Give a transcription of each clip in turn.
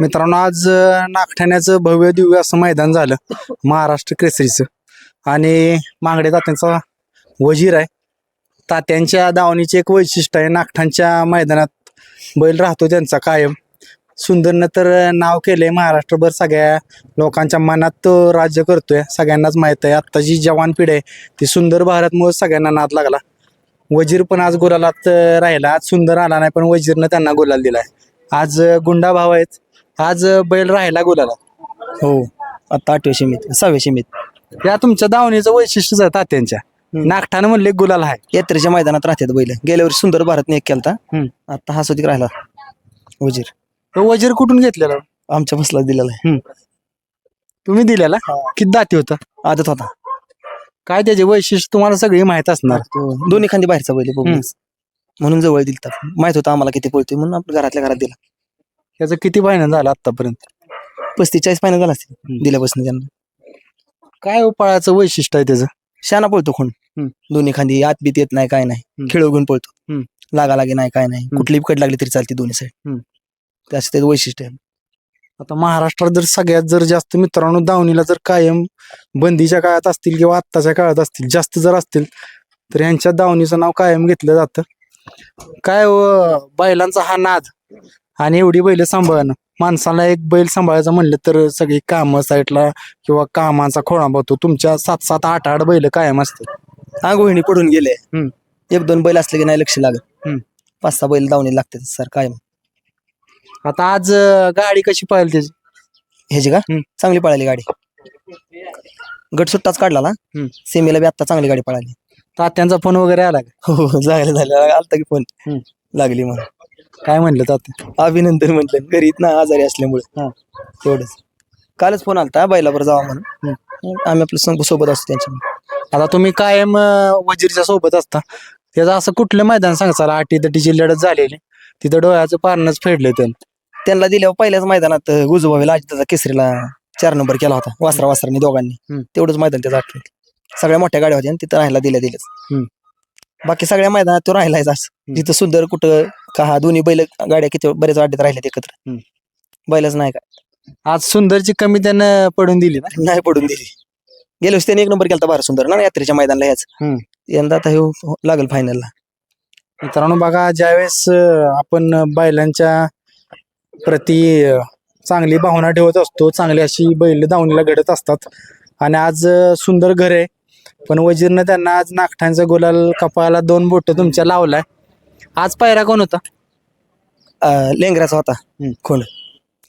मित्रांनो आज नागठाण्याचं भव्य दिव्य असं मैदान झालं. महाराष्ट्र केसरीचं. आणि मांगडे तात्यांचा वजीर आहे. तात्यांच्या दावणीचे एक वैशिष्ट्य आहे. नागठाणच्या मैदानात बैल राहतो त्यांचा कायम. सुंदरनं तर नाव केलंय महाराष्ट्रभर सगळ्या लोकांच्या मनात तो राज्य करतोय. सगळ्यांनाच माहीत आहे. आत्ता जी जवान पिढी आहे ती सुंदर भारतमुळे सगळ्यांना नाद लागला. वजीर पण आज गुलालात राहिला. आज सुंदर आला नाही पण वजीरनं त्यांना गुलाल दिलाय. आज गुंडा भाव आहेत. आज बैल राहिला गुलाला. हो आता आठव्या शिमीत सहाव्या शिमीत. या तुमच्या दावणीचं वैशिष्ट्यच आहे तात्यांच्या. नागठाणं म्हणले गुलाल आहे. यात्रेच्या मैदानात राहतात बैल. गेल्या वर्षी सुंदर भारतने एक केलता. हम्म. आता हा सुधीक राहिला. वजीर. तो वजीर कुठून घेतलेला? आमच्या बसला दिलेला आहे. तुम्ही दिलेला? किती दाती होता? आदत होता. काय त्याचे वैशिष्ट्य तुम्हाला सगळी माहीत असणार? तो दोन्ही खांदी बाहेरचा बैल आहे बघूनच. म्हणून जवळ दिलता. माहीत होतं आम्हाला किती पळतोय म्हणून आपल्या घरातल्या घरात दिला. त्याचं किती फायनल झालं आतापर्यंत? पस्तीस चाळीस फायनल झाला असतील दिल्यापासून त्यांना. काय उपायाचं वैशिष्ट्य आहे त्याचं? शाना पळतो खूण हम्म. दोन्ही खांदी आत बीत येत नाही काय नाही. हम्म. खेळ घेऊन पळतो. हम्म. लागा लागे नाही काय नाही. हम्म. कुठली कट लागली तरी चालते दोन्ही साईड हम्म. त्याचं त्याचं वैशिष्ट्य आहे. आता महाराष्ट्रात जर सगळ्यात जर जास्त मित्रांनो दावणीला जर कायम बंदीच्या काळात असतील किंवा आत्ताच्या काळात असतील जास्त जर असतील तर यांच्या दावणीचं नाव कायम घेतलं जातं. काय हो, बैलांचा हा नाद? आणि एवढी बैल सांभाळणं. माणसाला एक बैल सांभाळायचं म्हणलं तर सगळी कामं साईडला किंवा कामाचा खोळा बघतो तुमच्या सात सात आठ आठ बैल कायम असतात आंघोळणी पडून गेले. एक दोन बैल असले की नाही लक्ष लागत. पाच सहा बैल दावणी लागतात सर काय आता आज गाडी कशी पाहिली त्याची? ह्याची का. चांगली पळाली गाडी. गट सुट्टाच काढला ना. सेमीला बी आता चांगली गाडी पळाली. तात्यांचा फोन वगैरे आला का? हो झालं झालं. आलता की फोन. लागली म्हणून काय म्हणलं तात्या अभिनंदन म्हटलं. घरी ना आजारी असल्यामुळे. हा. तेवढंच कालच फोन आलता बैलावर जावा म्हणून. आम्ही आपल्या संघ सोबत असतो त्यांच्या आता तुम्ही कायम अं, वजीरच्या सोबत असता. त्याचं असं कुठलं मैदान सांगचाल आठी तटीची लढत झालेली. तिथं डोळ्याचं पारणच फेडलं त्यांनी. त्यांना दिल्यावर पहिल्याच मैदानात गुजूबाईला अजिताचा केसरीला चार नंबर केला होता. वासरा वासरांनी दोघांनी. हम्म. तेवढंच मैदान त्याचं आठवण सगळ्या मोठ्या गाड्या होत्या आणि तिथं राहायला दिल्या हम्म. बाकी सगळ्या मैदानात तो राहिलाय असं. जिथं सुंदर कुठं का हा दोन्ही बैल गाड्या किती बरेच वाटेत राहिल्यात एकत्र. हम्म. बैलच नाही का? आज सुंदरची कमी त्यानं पडून दिली ना? नाही पडून दिली. गेल्या वर्षी त्याने एक नंबर केला भारत सुंदर ना यात्रेच्या मैदानाला हम्म. यंदा आता हे लागल फायनलला मित्रांनो बघा ज्यावेळेस अं, आपण बैलांच्या प्रती अं, चांगली भावना ठेवत असतो चांगली अशी बैल दावणीला घडत असतात. आणि आज अं, सुंदर घर आहे पण वजीरनं त्यांना आज नागठांचा गुलाल कपाळाला दोन बोट तुमच्या लावलाय. आज पायरा कोण होता? अं, लेंगऱ्याचा होता. हम्म. खोंड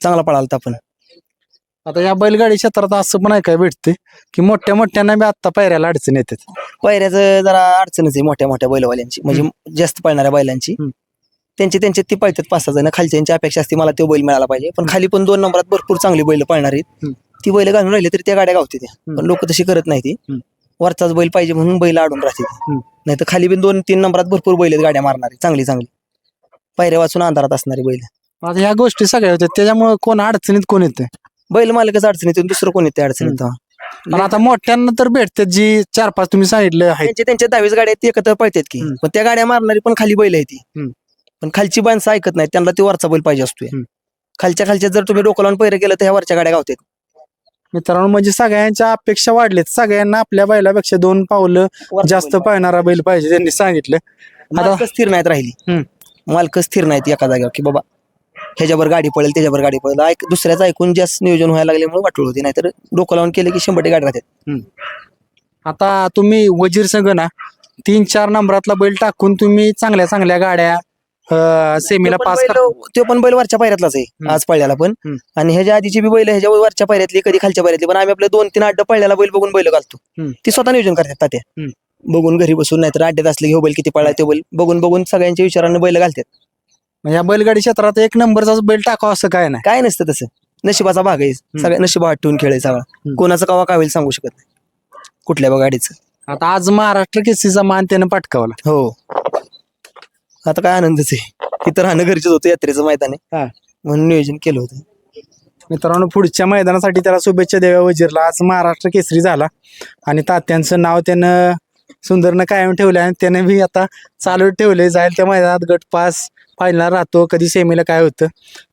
चांगला पळाला पण. आता या बैलगाडी क्षेत्रात असं पण ऐकाय भेटते की मोठ्या मोठ्यांना बी आत्ता पायऱ्याला अडचण येतात पायऱ्याचं जरा अडचणच आहे मोठ्या मोठ्या बैलवाल्यांची. म्हणजे जास्त पळणाऱ्या बैलांची. हम्म. त्यांचे त्यांचे ती पळतात पाच सहा जण. खालच्यांची अपेक्षा असते मला तो बैल मिळाला पाहिजे. पण खाली पण दोन नंबरात भरपूर चांगली बैल पळणार आहेत. हम्म. ती बैल घालून राहिली तरी त्या गाड्या गावते त्या. पण लोक तशी करत नाही ती. हम्म. वरचाच बैल पाहिजे म्हणून बैल अडून राहते. नाही तर खाली पण दोन तीन नंबरात भरपूर बैल आहेत गाड्या मारणारी चांगली चांगली पायऱ्या वाचून अंधारात असणारी बैल आता ह्या गोष्टी सगळ्या होत्या त्याच्यामुळे कोण अडचणीत कोण येते बैल मालकच अडचणीत दुसरं कोण येते अडचणीत. पण आता मोठ्यांना तर भेटते जी चार पाच तुम्ही सांगितलं त्यांच्या त्यांच्या दहावीस गाड्या आहेत, ती एकत्र पळतात की हम्म. पण त्या गाड्या मारणारी पण खाली बैल आहे ती हम्म. पण खालची माणसं ऐकत नाही त्यांना ते वरचा बैल पाहिजे असतोय हम्म. खालच्या खालच्या जर तुम्ही डोकं लावून पैरे गेलं तर ह्या वरच्या गाड्या गावतात मित्रांनो म्हणजे सगळ्यांच्या अपेक्षा वाढलेत. सगळ्यांना आपल्या बैलापेक्षा दोन पावलं जास्त पाळणारा बैल पाहिजे त्यांनी सांगितलं. मालक स्थिर नाहीत राहिली. मालक स्थिर नाहीत एका जागेवर की बाबा ह्याच्यावर गाडी पडेल त्याच्यावर गाडी पडेल ऐक दुसऱ्याचं ऐकून जास्त नियोजन व्हायला लागल्यामुळे वाटोळ होती. नाहीतर डोकं लावून केलं की शंभर टक्के गाडी राहतात. आता तुम्ही वजीर संघ ना तीन चार नंबरातला बैल टाकून तुम्ही चांगल्या चांगल्या गाड्या अं, सेमीला तो पण पास बैल- तो पण बैल वरच्या पायऱ्यातलाच आहे हम्म. आज पळल्याला पण. हम्म. आणि ह्याच्या आधीची बी बैल ह्याच्या वरच्या पायऱ्यातली कधी खालच्या पायऱ्यातली पण आम्ही आपले दोन तीन अड्ड पळल्याला बैल बघून बैल घालतो. हम्म. ती स्वतः नियोजन करतात हम्म. बघून घरी बसून नाहीतर अड्ड्यात असले घेऊ बैल किती पळला ते बैल बघून बघून सगळ्यांच्या विचाराने बैल घालतात. म्हणजे या बैलगाडी क्षेत्रात एक नंबरचा बैल टाकावं असं काय नाही? काय नसतं तसं. नशिबाचा भाग आहे सगळ्या नशिबा ठेवून खेळ आहे सगळा. कोणाचं कवा काय होईल सांगू शकत नाही. कुठल्या बा गाडीचं. आता आज महाराष्ट्र केसरीचा मान त्यानं पटकावला. हो. आता काय आनंदच आहे. इथं राहणं गरजेचं होतं यात्रेचं मैदान आहे. हा. म्हणून नियोजन केलं होतं. मित्रांनो पुढच्या मैदानासाठी त्याला शुभेच्छा द्याव्या वजीरला. आज महाराष्ट्र केसरी झाला. आणि तात्यांचं नाव त्यानं सुंदरनं कायम ठेवलं आणि त्याने बी आता चालू ठेवले जाईल त्या मैदानात गट पास फायनल राहतो. कधी सेमीला काय होतं.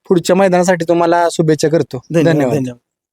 पुढच्या मैदानासाठी तुम्हाला शुभेच्छा करतो. धन्यवाद. धन्यवाद.